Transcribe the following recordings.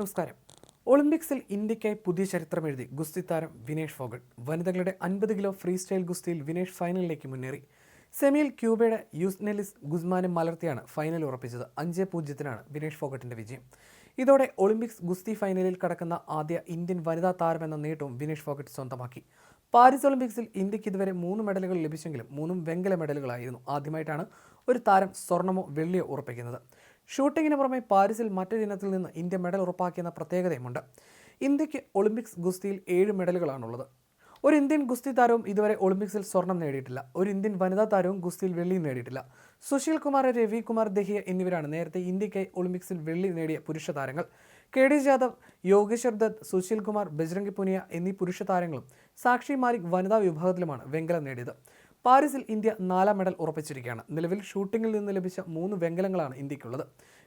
നമസ്കാരം. ഒളിമ്പിക്സിൽ ഇന്ത്യയ്ക്കായി പുതിയ ചരിത്രം എഴുതി ഗുസ്തി താരം വിനേഷ് ഫോഗട്ട്. വനിതകളുടെ അൻപത് കിലോ ഫ്രീ സ്റ്റൈൽ ഗുസ്തിയിൽ വിനേഷ് ഫൈനലിലേക്ക് മുന്നേറി. സെമിയിൽ ക്യൂബയുടെ യൂസ്നെലിസ് ഗുസ്മാനെ മലർത്തിയാണ് ഫൈനൽ ഉറപ്പിച്ചത്. അഞ്ച് പൂജ്യത്തിനാണ് വിനേഷ് ഫോഗട്ടിന്റെ വിജയം. ഇതോടെ ഒളിമ്പിക്സ് ഗുസ്തി ഫൈനലിൽ കടക്കുന്ന ആദ്യ ഇന്ത്യൻ വനിതാ താരമെന്ന നേട്ടവും വിനേഷ് ഫോഗട്ട് സ്വന്തമാക്കി. പാരീസ് ഒളിമ്പിക്സിൽ ഇന്ത്യയ്ക്ക് ഇതുവരെ മൂന്ന് മെഡലുകൾ ലഭിച്ചെങ്കിലും മൂന്നും വെങ്കല മെഡലുകളായിരുന്നു. ആദ്യമായിട്ടാണ് ഒരു താരം സ്വർണമോ വെള്ളിയോ ഉറപ്പിക്കുന്നത്. ഷൂട്ടിങ്ങിന് പുറമെ പാരീസിൽ മറ്റൊരു ഇനത്തിൽ നിന്ന് ഇന്ത്യ മെഡൽ ഉറപ്പാക്കിയെന്ന പ്രത്യേകതയുമുണ്ട്. ഇന്ത്യയ്ക്ക് ഒളിമ്പിക്സ് ഗുസ്തിയിൽ ഏഴ് മെഡലുകളാണുള്ളത്. ഒരു ഇന്ത്യൻ ഗുസ്തി താരവും ഇതുവരെ ഒളിമ്പിക്സിൽ സ്വർണം നേടിയിട്ടില്ല. ഒരു ഇന്ത്യൻ വനിതാ താരവും ഗുസ്തിയിൽ വെള്ളിയും നേടിയിട്ടില്ല. സുശീൽ കുമാർ രവി കുമാർ ദഹിയ എന്നിവരാണ് നേരത്തെ ഇന്ത്യയ്ക്കായി ഒളിമ്പിക്സിൽ വെള്ളി നേടിയ പുരുഷ താരങ്ങൾ. കെ ഡി ജാദവ് യോഗേശ്വർ ദത്ത് സുശീൽ കുമാർ ബജ്രംഗി പുനിയ എന്നീ പുരുഷ താരങ്ങളും സാക്ഷി മാലിക് വനിതാ വിഭാഗത്തിലുമാണ് വെങ്കലം നേടിയത്. പാരീസിൽ ഇന്ത്യ നാലാം മെഡൽ ഉറപ്പിച്ചിരിക്കുകയാണ്. നിലവിൽ ഷൂട്ടിങ്ങിൽ നിന്ന് ലഭിച്ച മൂന്ന് വെങ്കലങ്ങളാണ് ഇന്ത്യക്കുള്ളത്.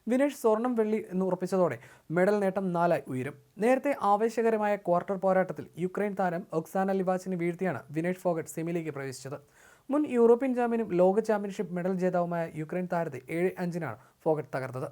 വിനേഷ് സ്വർണം വെള്ളി എന്ന് ഉറപ്പിച്ചതോടെ മെഡൽ നേട്ടം നാലായി ഉയരും. നേരത്തെ ആവേശകരമായ ക്വാർട്ടർ പോരാട്ടത്തിൽ യുക്രൈൻ താരം ഒക്സാന ലിവാച്ചിനെ വീഴ്ത്തിയാണ് വിനേഷ് ഫോഗട്ട് സെമിയിലേക്ക് പ്രവേശിച്ചത്. മുൻ യൂറോപ്യൻ ചാമ്പ്യനും ലോക ചാമ്പ്യൻഷിപ്പ് മെഡൽ ജേതാവുമായ യുക്രൈൻ താരത്തെ ഏഴ് അഞ്ചിനാണ് ഫോഗട്ട് തകർത്തത്.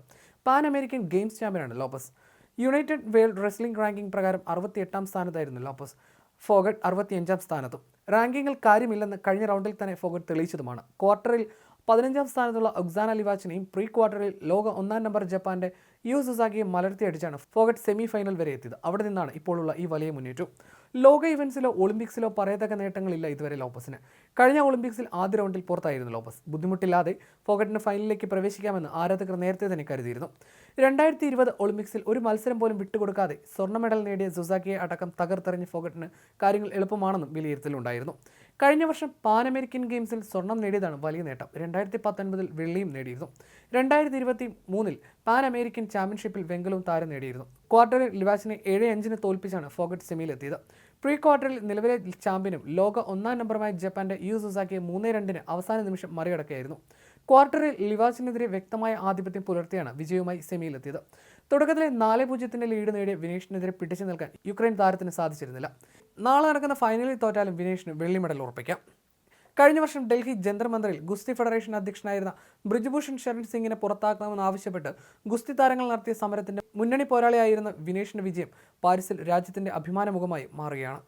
Pan American games ചാമ്പ്യനാണ് Lopez. United World Wrestling ranking പ്രകാരം അറുപത്തിയെട്ടാം സ്ഥാനത്തായിരുന്നു ലോപ്പസ്. ഫോഗട്ട് അറുപത്തിയഞ്ചാം സ്ഥാനത്തും. റാങ്കിങ്ങിൽ കാര്യമില്ലെന്ന് കഴിഞ്ഞ റൗണ്ടിൽ തന്നെ ഫോഗട്ട് തെളിയിച്ചതുമാണ്. ക്വാർട്ടറിൽ പതിനഞ്ചാം സ്ഥാനത്തുള്ള ഒക്സാന ലിവാച്ചിനെയും പ്രീ ക്വാർട്ടറിൽ ലോക ഒന്നാം നമ്പർ ജപ്പാന്റെ യു സുസാക്കിയെ മലർത്തിയടിച്ചാണ് ഫോഗട്ട് സെമി ഫൈനൽ വരെ എത്തിയത്. അവിടെ നിന്നാണ് ഇപ്പോഴുള്ള ഈ വലിയ മുന്നേറ്റം. ലോക ഇവൻസിലോ ഒളിമ്പിക്സിലോ പറയത്തക്ക നേട്ടങ്ങളില്ല ഇതുവരെ ലോപ്പസിന്. കഴിഞ്ഞ ഒളിമ്പിക്സിൽ ആദ്യ റൗണ്ടിൽ പുറത്തായിരുന്നു ലോപ്പസ്. ബുദ്ധിമുട്ടില്ലാതെ ഫോഗട്ടിന് ഫൈനലിലേക്ക് പ്രവേശിക്കാമെന്ന് ആരാധകർ നേരത്തെ തന്നെ കരുതിയിരുന്നു. രണ്ടായിരത്തി ഇരുപത് ഒളിമ്പിക്സിൽ ഒരു മത്സരം പോലും വിട്ടുകൊടുക്കാതെ സ്വർണ മെഡൽ നേടിയ സുസാക്കിയെ അടക്കം തകർത്തെറിഞ്ഞ് ഫോഗട്ടിന് കാര്യങ്ങൾ എളുപ്പമാണെന്നും വിലയിരുത്തലുണ്ടായിരുന്നു. കഴിഞ്ഞ വർഷം പാൻ അമേരിക്കൻ ഗെയിംസിൽ സ്വർണം നേടിയതാണ് വലിയ നേട്ടം. രണ്ടായിരത്തി പത്തൊൻപതിൽ വെള്ളിയും നേടിയിരുന്നു. രണ്ടായിരത്തി ഇരുപത്തി മൂന്നിൽ പാൻ അമേരിക്കൻ ചാമ്പ്യൻഷിപ്പിൽ വെങ്കലവും താരം നേടിയിരുന്നു. ക്വാർട്ടറിൽ ലിവാസിനെ ഏഴ് അഞ്ചിന് തോൽപ്പിച്ചാണ് ഫോഗട്ട് സെമിയിലെത്തിയത്. പ്രീ ക്വാർട്ടറിൽ നിലവിലെ ചാമ്പ്യനും ലോക ഒന്നാം നമ്പറുമായ ജപ്പാന്റെ യു സുസാക്കിയെ മൂന്ന് രണ്ടിന് അവസാന നിമിഷം മറികടക്കുകയായിരുന്നു. ക്വാർട്ടറിൽ ലിവാസിനെതിരെ വ്യക്തമായ ആധിപത്യം പുലർത്തിയാണ് വിജയവുമായി സെമിയിലെത്തിയത്. തുടക്കത്തിലെ നാല് പൂജ്യത്തിന്റെ ലീഡ് നേടിയ വിനേഷിനെതിരെ പിടിച്ചു നിൽക്കാൻ യുക്രൈൻ താരത്തിന് സാധിച്ചിരുന്നില്ല. നാളെ നടക്കുന്ന ഫൈനലിൽ തോറ്റാലും വിനേഷിന് വെള്ളി മെഡൽ ഉറപ്പിക്കാം. കഴിഞ്ഞ വർഷം ഡൽഹി ജന്തർ ഗുസ്തി ഫെഡറേഷൻ അധ്യക്ഷനായിരുന്ന ബ്രിജ്ഭൂഷൺ ശരൺ സിംഗിനെ പുറത്താക്കണമെന്ന് ആവശ്യപ്പെട്ട് ഗുസ്തി താരങ്ങൾ നടത്തിയ സമരത്തിന്റെ മുന്നണി പോരാളിയായിരുന്ന വിനേഷിന്റെ വിജയം പാരീസിൽ രാജ്യത്തിന്റെ അഭിമാനമുഖമായി മാറുകയാണ്.